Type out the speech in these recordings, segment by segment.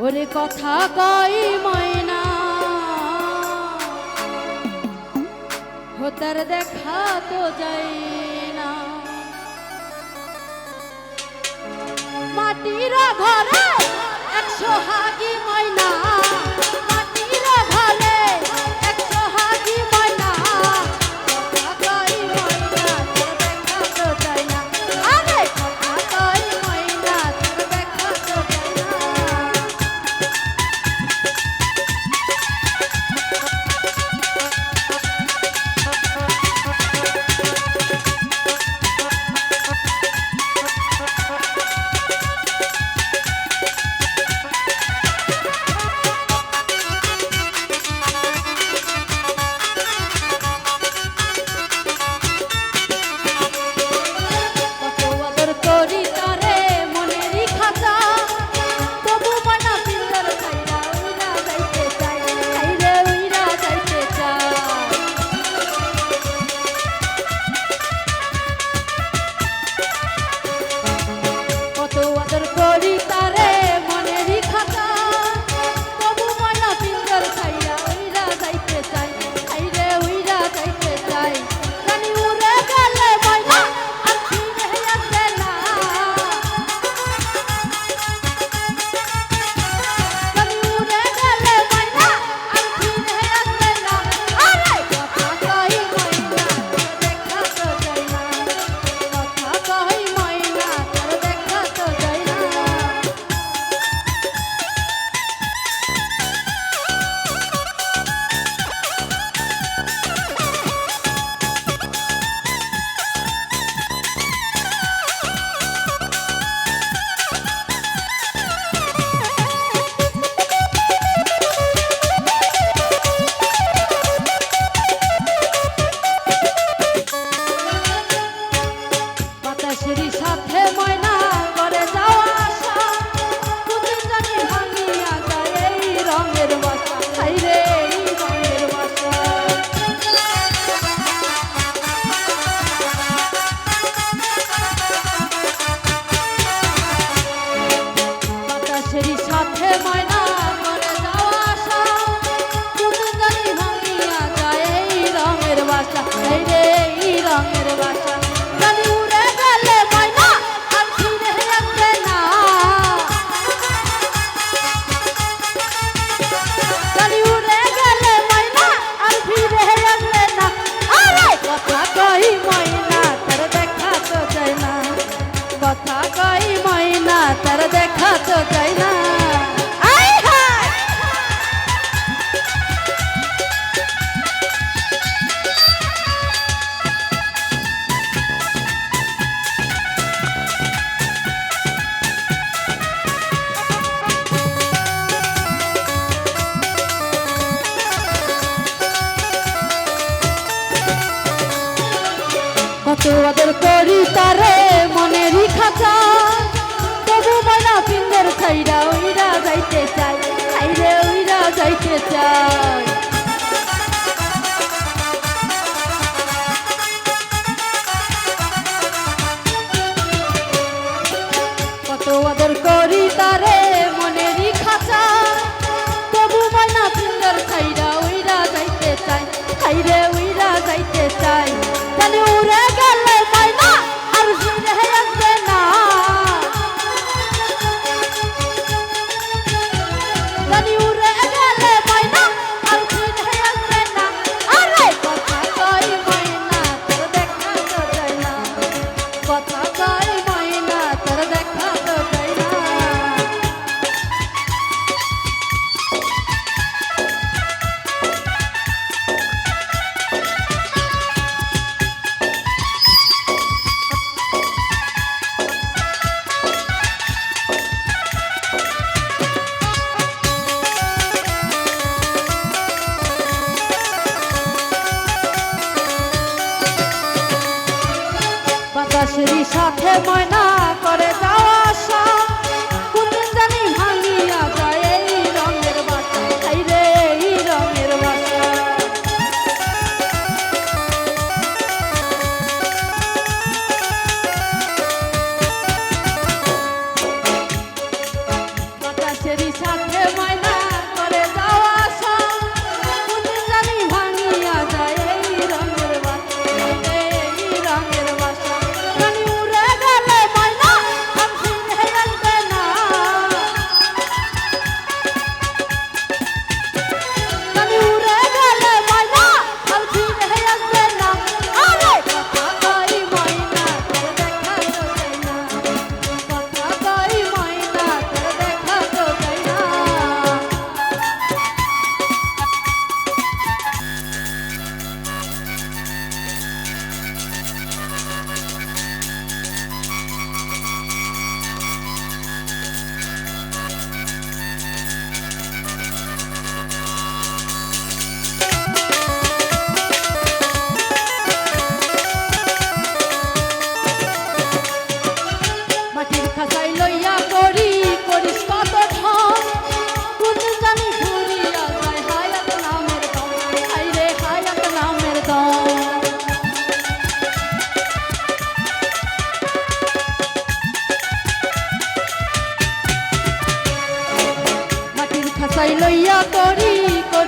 ওরে কথা কই ময়না। হতার দেখা তো যাই না। মাটির ঘরে একটু আদর করি তারে মনেরই খাঁচা তবু ময়না পিঞ্জর খাইরা ওইরা যাইতে চাই। খাইরে ওইরা যাইতে চাই। কত আদর করি তারে মনেরই খাঁচা তবু ময়না পিঞ্জর খাইরা ওইরা যাইতে চাই। খাইরে ওইরা যাইতে চাই। সাথে ময়না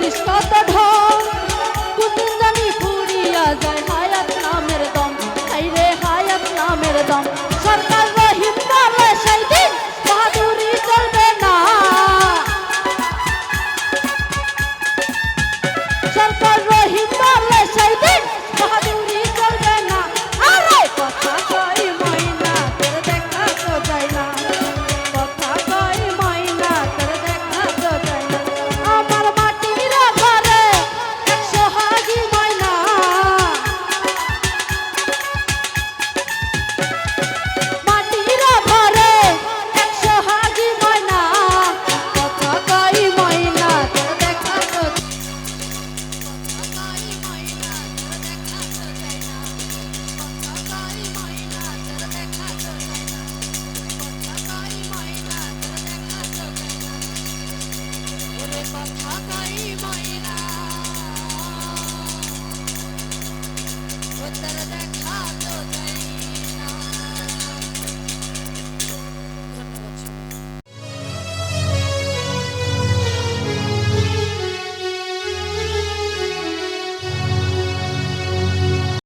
বাসাই লইয়া করি করিস কত ঢং Thank you.